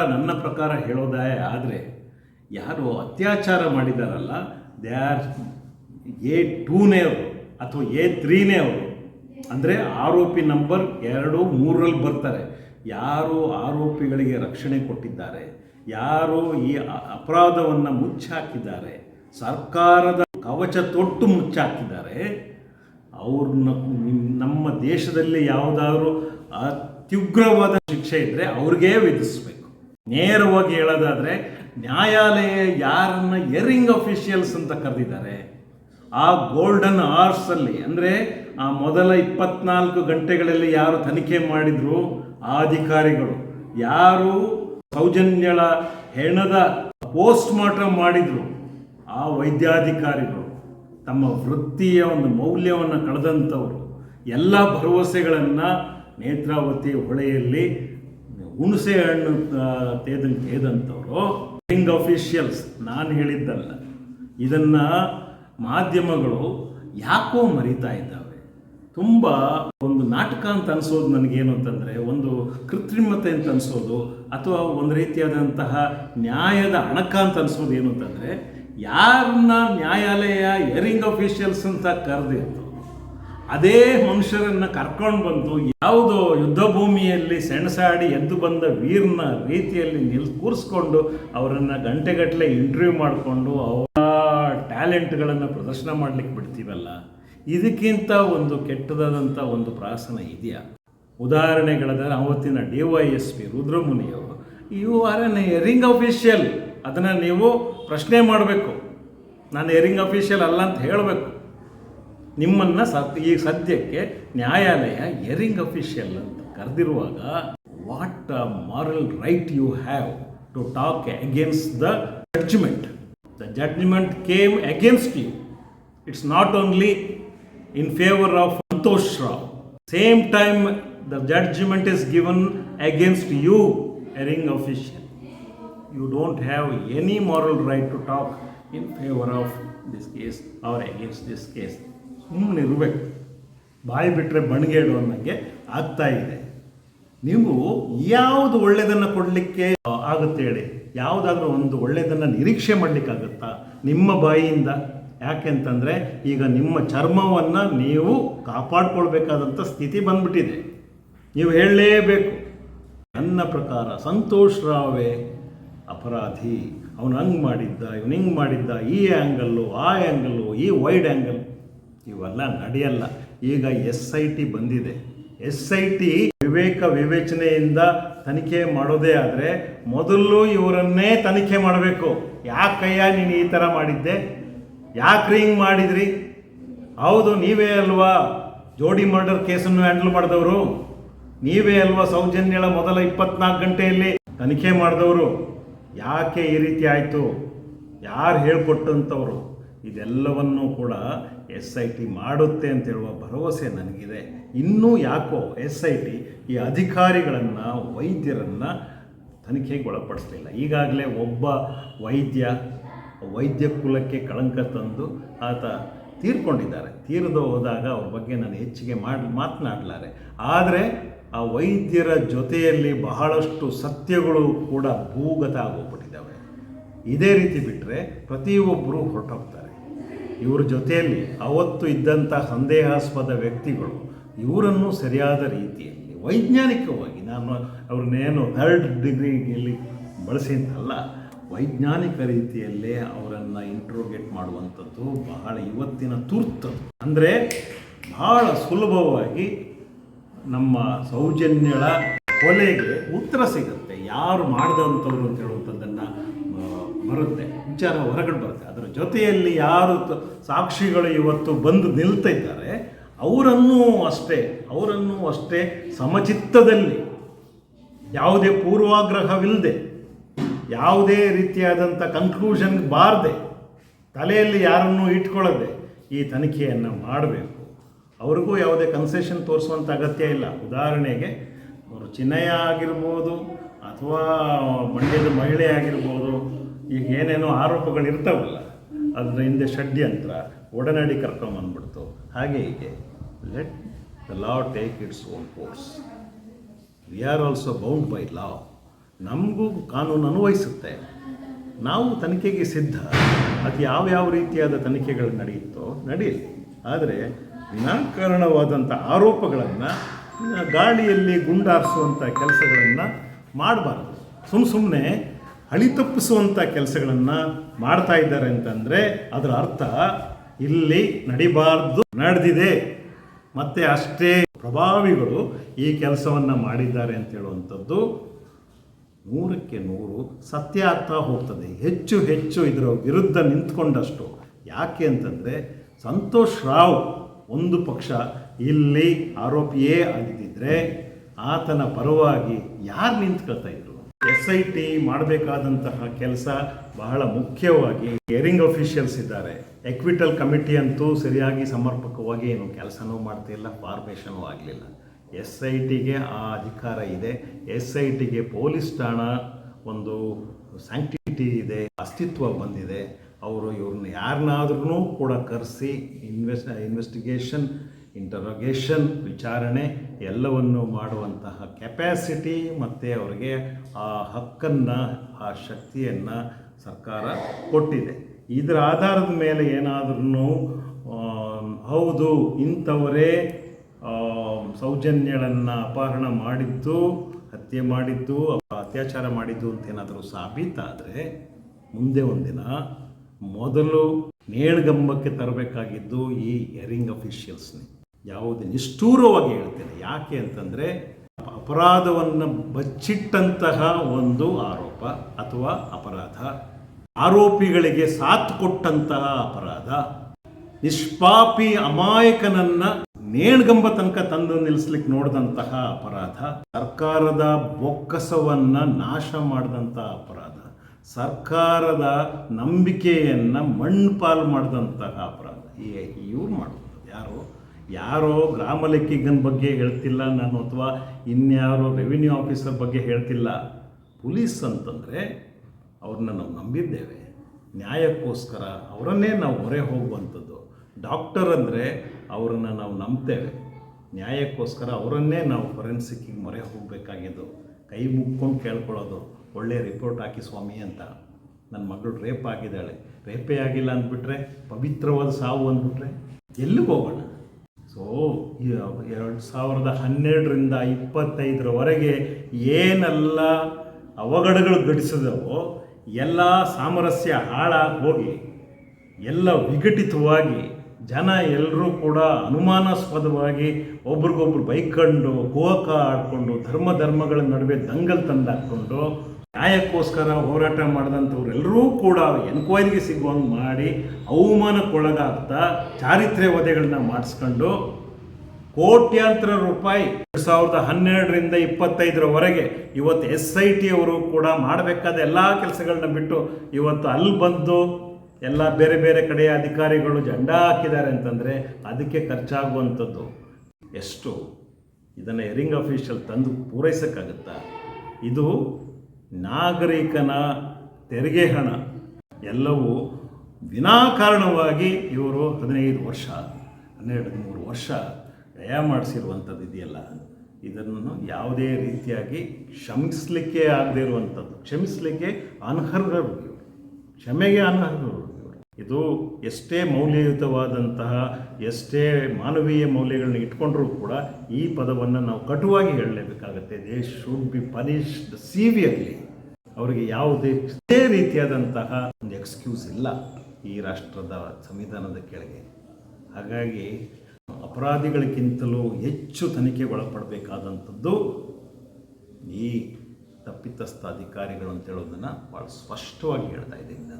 ನನ್ನ ಪ್ರಕಾರ ಹೇಳೋದೇ ಆದರೆ, ಯಾರು ಅತ್ಯಾಚಾರ ಮಾಡಿದಾರಲ್ಲ, ದೇ ಆರ್ ಎ ಟೂನೇ ಅವರು ಅಥವಾ ಎ ತ್ರೀನೇ ಅವರು. ಅಂದರೆ ಆರೋಪಿ ನಂಬರ್ ಎರಡು, ಮೂರರಲ್ಲಿ ಬರ್ತಾರೆ. ಯಾರು ಆರೋಪಿಗಳಿಗೆ ರಕ್ಷಣೆ ಕೊಟ್ಟಿದ್ದಾರೆ. ಯಾರು ಈ ಅಪರಾಧವನ್ನು ಮುಚ್ಚಾಕಿದ್ದಾರೆ. ಸರ್ಕಾರದ ಕವಚ ತೊಟ್ಟು ಮುಚ್ಚಾಕಿದ್ದಾರೆ. ಅವ್ರನ್ನ ನಮ್ಮ ದೇಶದಲ್ಲಿ ಯಾವುದಾದ್ರೂ ಅತ್ಯುಗ್ರವಾದ ಶಿಕ್ಷೆ ಇದ್ದರೆ ಅವ್ರಿಗೇ ವಿಧಿಸ್ಬೇಕು. ನೇರವಾಗಿ ಹೇಳೋದಾದರೆ, ನ್ಯಾಯಾಲಯ ಯಾರನ್ನ ಎರಿಂಗ್ ಅಫಿಷಿಯಲ್ಸ್ ಅಂತ ಕರೆದಿದ್ದಾರೆ, ಆ ಗೋಲ್ಡನ್ ಅವರ್ಸಲ್ಲಿ ಅಂದರೆ ಆ ಮೊದಲ ಇಪ್ಪತ್ನಾಲ್ಕು ಗಂಟೆಗಳಲ್ಲಿ ಯಾರು ತನಿಖೆ ಮಾಡಿದ್ರು, ಆ ಅಧಿಕಾರಿಗಳು, ಯಾರು ಸೌಜನ್ಯಳ ಹೆಣದ ಪೋಸ್ಟ್ ಮಾರ್ಟಮ್ ಮಾಡಿದ್ರು, ಆ ವೈದ್ಯಾಧಿಕಾರಿಗಳು, ತಮ್ಮ ವೃತ್ತಿಯ ಒಂದು ಮೌಲ್ಯವನ್ನು ಕಳೆದಂಥವರು, ಎಲ್ಲ ಭರವಸೆಗಳನ್ನು ನೇತ್ರಾವತಿ ಹೊಳೆಯಲ್ಲಿ ಹುಣಸೆ ಹಣ್ಣು ತೇದಂಗೆ ತೇದಂಥವ್ರು ರಿಂಗ್ ಅಫಿಷಿಯಲ್ಸ್ ನಾನು ಹೇಳಿದ್ದಲ್ಲ. ಇದನ್ನು ಮಾಧ್ಯಮಗಳು ಯಾಕೋ ಮರಿತಾ ಇದ್ದಾವೆ. ತುಂಬ ಒಂದು ನಾಟಕ ಅಂತ ಅನ್ಸೋದು ನನಗೇನು ಅಂತಂದರೆ, ಒಂದು ಕೃತ್ರಿಮತೆ ಅಂತ ಅನ್ಸೋದು, ಅಥವಾ ಒಂದು ರೀತಿಯಾದಂತಹ ನ್ಯಾಯದ ಅಣಕ ಅಂತ ಅನ್ಸೋದು ಏನು ಅಂತಂದರೆ, ಯಾರನ್ನ ನ್ಯಾಯಾಲಯ ಎರಿಂಗ್ ಅಫಿಷಿಯಲ್ಸ್ ಅಂತ ಕರೆದಿತ್ತು ಅದೇ ಮನುಷ್ಯರನ್ನ ಕರ್ಕೊಂಡು ಬಂದು ಯಾವುದೋ ಯುದ್ಧ ಭೂಮಿಯಲ್ಲಿ ಸೆಣಸಾಡಿ ಎದ್ದು ಬಂದ ವೀರನ ರೀತಿಯಲ್ಲಿ ನಿಲ್, ಕೂರಿಸ್ಕೊಂಡು ಅವರನ್ನು ಗಂಟೆಗಟ್ಟಲೆ ಇಂಟರ್ವ್ಯೂ ಮಾಡಿಕೊಂಡು ಅವರ ಟ್ಯಾಲೆಂಟ್ಗಳನ್ನು ಪ್ರದರ್ಶನ ಮಾಡಲಿಕ್ಕೆ ಬಿಡ್ತೀವಲ್ಲ? ಇದಕ್ಕಿಂತ ಒಂದು ಕೆಟ್ಟದಾದಂಥ ಒಂದು ಪ್ರಾಸನ ಇದೆಯಾ? ಉದಾಹರಣೆಗಳಾದರೆ ಅವತ್ತಿನ D Y S P ರುದ್ರಮುನಿಯವರು. U R N erring official ಅದನ್ನು ನೀವು ಪ್ರಶ್ನೆ ಮಾಡಬೇಕು. ನಾನು ಎರಿಂಗ್ ಅಫಿಷಿಯಲ್ ಅಲ್ಲ ಅಂತ ಹೇಳಬೇಕು. ನಿಮ್ಮನ್ನು ಸ ಈ ಸದ್ಯಕ್ಕೆ ನ್ಯಾಯಾಲಯ ಎರಿಂಗ್ ಅಫಿಷಿಯಲ್ ಅಂತ ಕರೆದಿರುವಾಗ what moral right you have to talk against the judgment the judgment came against you it's not only in favour of Santosh Rao same time the judgment is given against you erring official you don't have any moral right to talk in favor of this case or against this case. ಸುಮ್ಮನೆ ಇರಬೇಕು. ಬಾಯಿ ಬಿಟ್ಟರೆ ಬಣ್ಗೇಡು ಅನ್ನಂಗೆ ಆಗ್ತಾ ಇದೆ. ನೀವು ಯಾವುದು ಒಳ್ಳೆಯದನ್ನು ಕೊಡಲಿಕ್ಕೆ ಆಗುತ್ತೆ ಹೇಳಿ? ಯಾವುದಾದ್ರೂ ಒಂದು ಒಳ್ಳೆಯದನ್ನು ನಿರೀಕ್ಷೆ ಮಾಡಲಿಕ್ಕಾಗುತ್ತಾ? ನಿಮ್ಮ ಬಾಯಿಯಿಂದ ಯಾಕೆಂತಂದರೆ ಈಗ ನಿಮ್ಮ ಚರ್ಮವನ್ನು ನೀವು ಕಾಪಾಡ್ಕೊಳ್ಬೇಕಾದಂಥ ಸ್ಥಿತಿ ಬಂದ್ಬಿಟ್ಟಿದೆ. ನೀವು ಹೇಳಲೇಬೇಕು. ನನ್ನ ಪ್ರಕಾರ ಸಂತೋಷ್ ರಾವೇ ಅಪರಾಧಿ. ಅವನು ಹಂಗೆ ಮಾಡಿದ್ದ, ಇವನು ಹಿಂಗೆ ಮಾಡಿದ್ದ, ಈ ಆ್ಯಂಗಲ್ಲು ಆ ಆ್ಯಂಗಲ್ಲು ಈ ವೈಡ್ ಆ್ಯಂಗಲ್ ಇವೆಲ್ಲ ನಡೆಯಲ್ಲ. ಈಗ ಎಸ್ ಐ ಟಿ ಬಂದಿದೆ. ಎಸ್ ಐ ಟಿ ವಿವೇಕ ವಿವೇಚನೆಯಿಂದ ತನಿಖೆ ಮಾಡೋದೇ ಆದರೆ ಮೊದಲು ಇವರನ್ನೇ ತನಿಖೆ ಮಾಡಬೇಕು. ಯಾಕಯ್ಯ ನೀನು ಈ ಥರ ಮಾಡಿದ್ದೆ? ಯಾಕ್ರಿ ಹಿಂಗೆ ಮಾಡಿದ್ರಿ? ಹೌದು, ನೀವೇ ಅಲ್ವಾ? ಜೋಡಿ ಮರ್ಡರ್ ಕೇಸನ್ನು ಹ್ಯಾಂಡಲ್ ಮಾಡಿದವರು. ನೀವೇ ಅಲ್ವಾ ಸೌಜನ್ಯಳ ಮೊದಲ ಇಪ್ಪತ್ನಾಲ್ಕು ಗಂಟೆಯಲ್ಲಿ ತನಿಖೆ ಮಾಡಿದವರು? ಯಾಕೆ ಈ ರೀತಿ ಆಯಿತು? ಯಾರು ಹೇಳ್ಕೊಟ್ಟಂಥವ್ರು ಇದೆಲ್ಲವನ್ನೂ ಕೂಡ ಎಸ್ ಐ ಟಿ ಮಾಡುತ್ತೆ ಅಂತ ಹೇಳುವ ಭರವಸೆ ನನಗಿದೆ. ಇನ್ನೂ ಯಾಕೋ ಎಸ್ ಐ ಟಿ ಈ ಅಧಿಕಾರಿಗಳನ್ನು, ವೈದ್ಯರನ್ನು ತನಿಖೆಗೆ ಒಳಪಡಿಸಲಿಲ್ಲ ಈಗಾಗಲೇ ಒಬ್ಬ ವೈದ್ಯ ವೈದ್ಯ ಕುಲಕ್ಕೆ ಕಳಂಕ ತಂದು ಆತ ತೀರ್ಕೊಂಡಿದ್ದಾರೆ. ತೀರ್ದು ಹೋದಾಗ ಅವ್ರ ಬಗ್ಗೆ ನಾನು ಹೆಚ್ಚಿಗೆ ಮಾಡಿ, ಮಾತನಾಡಲಾರೆ. ಆದರೆ ಆ ವೈದ್ಯರ ಜೊತೆಯಲ್ಲಿ ಬಹಳಷ್ಟು ಸತ್ಯಗಳು ಕೂಡ ಭೂಗತ ಆಗೋಗ್ಬಿಟ್ಟಿದ್ದಾವೆ. ಇದೇ ರೀತಿ ಬಿಟ್ಟರೆ ಪ್ರತಿಯೊಬ್ಬರು ಹೊರಟೋಗ್ತಾರೆ. ಇವ್ರ ಜೊತೆಯಲ್ಲಿ ಅವತ್ತು ಇದ್ದಂಥ ಸಂದೇಹಾಸ್ಪದ ವ್ಯಕ್ತಿಗಳು ಇವರನ್ನು ಸರಿಯಾದ ರೀತಿಯಲ್ಲಿ ವೈಜ್ಞಾನಿಕವಾಗಿ ನಾನು ಅವ್ರನ್ನೇನು ಥರ್ಡ್ ಡಿಗ್ರಿಯಲ್ಲಿ ಅಂತಲ್ಲ ವೈಜ್ಞಾನಿಕ ರೀತಿಯಲ್ಲೇ ಅವರನ್ನು ಇಂಟ್ರೋಗೇಟ್ ಮಾಡುವಂಥದ್ದು ಬಹಳ ಇವತ್ತಿನ ತುರ್ತು. ಅಂದರೆ ಬಹಳ ಸುಲಭವಾಗಿ ನಮ್ಮ ಸೌಜನ್ಯಳ ಕೊಲೆಗೆ ಉತ್ತರ ಸಿಗುತ್ತೆ. ಯಾರು ಮಾಡಿದಂಥವ್ರು ಅಂತ ಹೇಳುವಂಥದ್ದನ್ನು ಬರುತ್ತೆ. ವಿಚಾರ ಹೊರಗಡೆ ಬರುತ್ತೆ. ಅದರ ಜೊತೆಯಲ್ಲಿ ಯಾರು ಸಾಕ್ಷಿಗಳು ಇವತ್ತು ಬಂದು ನಿಲ್ತಾ ಇದ್ದಾರೆ, ಅವರನ್ನೂ ಅಷ್ಟೇ ಅವರನ್ನೂ ಅಷ್ಟೇ ಸಮಚಿತ್ತದಲ್ಲಿ ಯಾವುದೇ ಪೂರ್ವಾಗ್ರಹವಿಲ್ಲದೆ ಯಾವುದೇ ರೀತಿಯಾದಂಥ ಕನ್ಕ್ಲೂಷನ್ಗೆ ಬಾರದೆ, ತಲೆಯಲ್ಲಿ ಯಾರನ್ನೂ ಇಟ್ಕೊಳ್ಳದೆ ಈ ತನಿಖೆಯನ್ನು ಮಾಡಬೇಕು. ಅವ್ರಿಗೂ ಯಾವುದೇ ಕನ್ಸೆಷನ್ ತೋರಿಸುವಂಥ ಅಗತ್ಯ ಇಲ್ಲ. ಉದಾಹರಣೆಗೆ, ಅವರು ಚಿನ್ನಯ ಆಗಿರ್ಬೋದು ಅಥವಾ ಮಂಡ್ಯದ ಮಹಿಳೆ ಆಗಿರ್ಬೋದು ಈಗ ಏನೇನೋ ಆರೋಪಗಳು ಇರ್ತಾವಲ್ಲ ಅದರ ಹಿಂದೆ ಷಡ್ಯಂತ್ರ, ಒಡನಾಡಿ ಕರ್ಕೊಂಬಂದ್ಬಿಡ್ತು. ಹಾಗೆ ಹೀಗೆ. Let the law take its own course we are also bound by law ನಮಗೂ ಕಾನೂನು ಅನ್ವಯಿಸುತ್ತೆ. ನಾವು ತನಿಖೆಗೆ ಸಿದ್ಧ. ಅದು ಯಾವ್ಯಾವ ರೀತಿಯಾದ ತನಿಖೆಗಳು ನಡೆಯುತ್ತೋ ನಡೆಯಲಿ. ಆದರೆ ವಿನಾಕಾರಣವಾದಂಥ ಆರೋಪಗಳನ್ನು ಗಾಳಿಯಲ್ಲಿ ಗುಂಡಾರಿಸುವಂಥ ಕೆಲಸಗಳನ್ನು ಮಾಡಬಾರ್ದು. ಸುಮ್ಮ ಸುಮ್ಮನೆ ಹಳಿ ತಪ್ಪಿಸುವಂಥ ಕೆಲಸಗಳನ್ನು ಮಾಡ್ತಾ ಇದ್ದಾರೆ ಅಂತಂದರೆ ಅದರ ಅರ್ಥ ಇಲ್ಲಿ ನಡಿಬಾರ್ದು, ನಡೆದಿದೆ. ಮತ್ತು ಅಷ್ಟೇ ಪ್ರಭಾವಿಗಳು ಈ ಕೆಲಸವನ್ನು ಮಾಡಿದ್ದಾರೆ ಅಂತ ಹೇಳುವಂಥದ್ದು ನೂರಕ್ಕೆ ನೂರು ಸತ್ಯ ಆಗ್ತಾ ಹೋಗ್ತದೆ. ಹೆಚ್ಚು ಹೆಚ್ಚು ಇದರ ವಿರುದ್ಧ ನಿಂತ್ಕೊಂಡಷ್ಟು. ಯಾಕೆ ಅಂತಂದರೆ ಸಂತೋಷ್ ರಾವ್ ಒಂದು ಪಕ್ಷ ಇಲ್ಲಿ ಆರೋಪಿಯೇ ಆಗಿದ್ದಿದ್ರೆ ಆತನ ಪರವಾಗಿ ಯಾರು ನಿಂತ್ಕೊಳ್ತಾ ಇದ್ರು? ಎಸ್ ಐ ಟಿ ಮಾಡಬೇಕಾದಂತಹ ಕೆಲಸ ಬಹಳ ಮುಖ್ಯವಾಗಿ ಕೇರಿಂಗ್ ಅಫಿಷಿಯಲ್ಸ್ ಇದ್ದಾರೆ. ಎಕ್ವಿಟಲ್ ಕಮಿಟಿ ಅಂತೂ ಸರಿಯಾಗಿ ಸಮರ್ಪಕವಾಗಿ ಏನು ಕೆಲಸನೂ ಮಾಡ್ತಿಲ್ಲ ಫಾರ್ಮೇಷನೂ ಆಗಲಿಲ್ಲ. ಎಸ್ ಐ ಟಿಗೆ ಆ ಅಧಿಕಾರ ಇದೆ. ಎಸ್ ಐ ಟಿಗೆ ಪೊಲೀಸ್ ಠಾಣಾ ಒಂದು ಸ್ಯಾಂಕ್ಟಿಟಿ ಇದೆ, ಅಸ್ತಿತ್ವ ಬಂದಿದೆ. ಅವರು ಇವ್ರನ್ನ ಯಾರನ್ನಾದ್ರೂ ಕೂಡ ಕರೆಸಿ ಇನ್ವೆಸ್ಟ್ ಇನ್ವೆಸ್ಟಿಗೇಷನ್ ಇಂಟರೋಗೇಷನ್ ವಿಚಾರಣೆ ಎಲ್ಲವನ್ನು ಮಾಡುವಂತಹ ಕೆಪ್ಯಾಸಿಟಿ ಮತ್ತು ಅವರಿಗೆ ಆ ಹಕ್ಕನ್ನು, ಆ ಶಕ್ತಿಯನ್ನು ಸರ್ಕಾರ ಕೊಟ್ಟಿದೆ. ಇದರ ಆಧಾರದ ಮೇಲೆ ಏನಾದ್ರೂ ಹೌದು, ಇಂಥವರೇ ಸೌಜನ್ಯಗಳನ್ನು ಅಪಹರಣ ಮಾಡಿದ್ದು, ಹತ್ಯೆ ಮಾಡಿದ್ದು, ಅತ್ಯಾಚಾರ ಮಾಡಿದ್ದು ಅಂತ ಏನಾದರೂ ಸಾಬೀತಾದರೆ, ಮುಂದೆ ಒಂದಿನ ಮೊದಲು ನೇಳ್ಗಂಬಕ್ಕೆ ತರಬೇಕಾಗಿದ್ದು ಈ ಎರಿಂಗ್ ಅಫಿಷಿಯಲ್ಸ್ನೇ ಯಾವುದೇ ನಿಷ್ಠೂರವಾಗಿ ಹೇಳ್ತೇನೆ. ಯಾಕೆ ಅಂತಂದರೆ ಅಪರಾಧವನ್ನು ಬಚ್ಚಿಟ್ಟಂತಹ ಒಂದು ಆರೋಪ ಅಥವಾ ಅಪರಾಧ, ಆರೋಪಿಗಳಿಗೆ ಸಾಥ್ ಕೊಟ್ಟಂತಹ ಅಪರಾಧ, ನಿಷ್ಪಾಪಿ ಅಮಾಯಕನನ್ನ ನೇಣ್ಗಂಬ ತನಕ ತಂದು ನಿಲ್ಲಿಸ್ಲಿಕ್ಕೆ ನೋಡಿದಂತಹ ಅಪರಾಧ, ಸರ್ಕಾರದ ಬೊಕ್ಕಸವನ್ನು ನಾಶ ಮಾಡಿದಂತಹ ಅಪರಾಧ, ಸರ್ಕಾರದ ನಂಬಿಕೆಯನ್ನ ಮಣ್ಣುಪಾಲು ಮಾಡಿದಂತಹ ಅಪರಾಧ. ಇವ್ರು ಮಾಡ್ಬೋದು. ಯಾರು? ಯಾರೋ ಗ್ರಾಮ ಲೆಕ್ಕಿಗನ ಬಗ್ಗೆ ಹೇಳ್ತಿಲ್ಲ ನಾನು ಅಥವಾ ಇನ್ಯಾರೋ ರೆವಿನ್ಯೂ ಆಫೀಸರ್ ಬಗ್ಗೆ ಹೇಳ್ತಿಲ್ಲ. ಪೊಲೀಸ್ ಅಂತಂದರೆ ಅವ್ರನ್ನ ನಾವು ನಂಬಿದ್ದೇವೆ. ನ್ಯಾಯಕ್ಕೋಸ್ಕರ ಅವರನ್ನೇ ನಾವು ಮೊರೆ ಹೋಗುವಂಥದ್ದು. ಡಾಕ್ಟರ್ ಅಂದರೆ ಅವರನ್ನು ನಾವು ನಂಬ್ತೇವೆ. ನ್ಯಾಯಕ್ಕೋಸ್ಕರ ಅವರನ್ನೇ ನಾವು ಫೊರೆನ್ಸಿಕ್ಕಿಗೆ ಮೊರೆ ಹೋಗಬೇಕಾಗಿದ್ದು. ಕೈ ಮುಕ್ಕೊಂಡು ಕೇಳ್ಕೊಳ್ಳೋದು ಒಳ್ಳೆಯ ರಿಪೋರ್ಟ್ ಹಾಕಿ ಸ್ವಾಮಿ ಅಂತ. ನನ್ನ ಮಗಳು ರೇಪ್ ಆಗಿದ್ದಾಳೆ. ರೇಪೇ ಆಗಿಲ್ಲ ಅಂದ್ಬಿಟ್ರೆ, ಪವಿತ್ರವಾದ ಸಾವು ಅಂದ್ಬಿಟ್ರೆ ಎಲ್ಲಿಗೆ ಹೋಗೋಣ? ಸೊ ಎರಡು ಸಾವಿರದ ಹನ್ನೆರಡರಿಂದ ಇಪ್ಪತ್ತೈದರವರೆಗೆ ಏನೆಲ್ಲ ಅವಘಡಗಳು ಘಟಿಸಿದವೋ ಎಲ್ಲ ಸಾಮರಸ್ಯ ಹಾಳಾಗಿ ಹೋಗಿ, ಎಲ್ಲ ವಿಘಟಿತವಾಗಿ ಜನ ಎಲ್ಲರೂ ಕೂಡ ಅನುಮಾನಾಸ್ಪದವಾಗಿ ಒಬ್ರಿಗೊಬ್ರು ಬೈಕೊಂಡು ಕೋಕ ಆಡಿಕೊಂಡು, ಧರ್ಮ ಧರ್ಮಗಳ ನಡುವೆ ದಂಗಲ್ ತಂದಾಕ್ಕೊಂಡು ನ್ಯಾಯಕ್ಕೋಸ್ಕರ ಹೋರಾಟ ಮಾಡಿದಂಥವ್ರೆಲ್ಲರೂ ಕೂಡ ಎನ್ಕ್ವೈರಿಗೆ ಸಿಗುವಂಗೆ ಮಾಡಿ ಅವಮಾನಕ್ಕೊಳಗಾಗ್ತಾ ಚಾರಿತ್ರ್ಯ ವಧೆಗಳನ್ನ ಮಾಡಿಸ್ಕೊಂಡು ಕೋಟ್ಯಾಂತರ ರೂಪಾಯಿ ಎರಡು ಸಾವಿರದ ಹನ್ನೆರಡರಿಂದ ಇಪ್ಪತ್ತೈದರವರೆಗೆ ಇವತ್ತು ಎಸ್ ಐ ಟಿ ಅವರು ಕೂಡ ಮಾಡಬೇಕಾದ ಎಲ್ಲ ಕೆಲಸಗಳನ್ನ ಬಿಟ್ಟು ಇವತ್ತು ಅಲ್ಲಿ ಬಂದು ಎಲ್ಲ ಬೇರೆ ಬೇರೆ ಕಡೆಯ ಅಧಿಕಾರಿಗಳು ಜಂಡ ಹಾಕಿದ್ದಾರೆ ಅಂತಂದರೆ ಅದಕ್ಕೆ ಖರ್ಚಾಗುವಂಥದ್ದು. ಎಷ್ಟು? ಇದನ್ನು ಎರಿಂಗ್ ಅಫೀಷಿಯಲ್ ತಂದು ಪೂರೈಸೋಕ್ಕಾಗುತ್ತಾ? ಇದು ನಾಗರಿಕನ ತೆರಿಗೆ ಹಣ ಎಲ್ಲವೂ ವಿನಾಕಾರಣವಾಗಿ ಇವರು ಹದಿನೈದು ವರ್ಷ, ಹನ್ನೆರಡು, ಮೂರು ವರ್ಷ ವ್ಯಯ ಮಾಡಿಸಿರುವಂಥದ್ದು ಇದೆಯಲ್ಲ. ಇದನ್ನು ಯಾವುದೇ ರೀತಿಯಾಗಿ ಕ್ಷಮಿಸಲಿಕ್ಕೆ ಆಗದೇ ಇರುವಂಥದ್ದು. ಕ್ಷಮಿಸಲಿಕ್ಕೆ ಅನರ್ಹರು. ಕ್ಷಮೆಗೆ ಅನರ್ಹರು. ಇದು ಎಷ್ಟೇ ಮೌಲ್ಯಯುತವಾದಂತಹ, ಎಷ್ಟೇ ಮಾನವೀಯ ಮೌಲ್ಯಗಳನ್ನ ಇಟ್ಕೊಂಡ್ರೂ ಕೂಡ ಈ ಪದವನ್ನು ನಾವು ಕಟುವಾಗಿ ಹೇಳಲೇಬೇಕಾಗತ್ತೆ. They should be punished severely ಅವರಿಗೆ ಯಾವುದೇ ಇಷ್ಟೇ ರೀತಿಯಾದಂತಹ ಒಂದು ಎಕ್ಸ್ಕ್ಯೂಸ್ ಇಲ್ಲ ಈ ರಾಷ್ಟ್ರದ ಸಂವಿಧಾನದ ಕೆಳಗೆ. ಹಾಗಾಗಿ ಅಪರಾಧಿಗಳಿಗಿಂತಲೂ ಹೆಚ್ಚು ತನಿಖೆ ಒಳಪಡಬೇಕಾದಂಥದ್ದು ಈ ತಪ್ಪಿತಸ್ಥ ಅಧಿಕಾರಿಗಳು ಅಂತ ಹೇಳೋದನ್ನು ಭಾಳ ಸ್ಪಷ್ಟವಾಗಿ ಹೇಳ್ತಾ ಇದ್ದೀನಿ